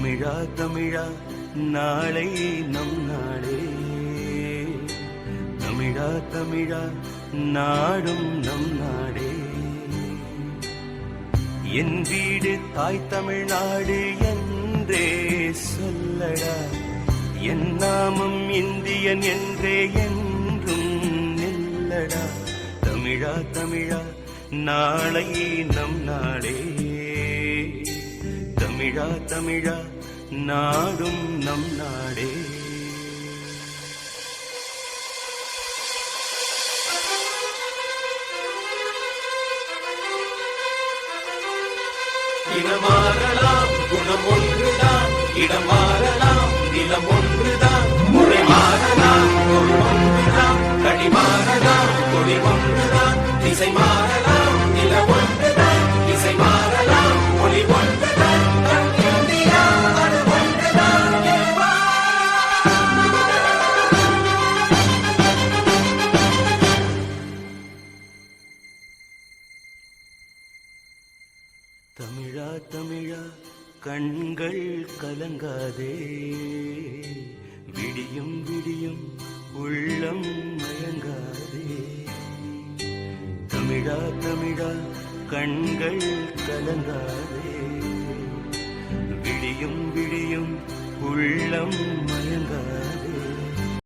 தமிழா தமிழா நாளை நம் நாளே. தமிழா தமிழா நாடும் நம் நாடே. என் வீடு தாய் தமிழ்நாடு என்றே சொல்லடா. என் நாமம் இந்தியன் என்றே என்றும் நில்லடா. தமிழா தமிழா நாளை நம் நாடே தமிழா தமிழா நாடும் நம் நாடே. இனமாறலாம் குணம் ஒன்றுதான் இடமாறலாம் நிலம் ஒன்றுதான் மொழி மாறலாம் மொழி ஒன்றுதான் கடி மாறலாம் கொடி ஒன்றுதான் திசை மாறலாம் நில ஒன்று தமிழா தமிழா கண்கள் கலங்காதே. விடியும் விடியும் உள்ளம் மயங்காதே. தமிழா தமிழா கண்கள் கலங்காதே. விடியும் விடியும் உள்ளம் மயங்காதே.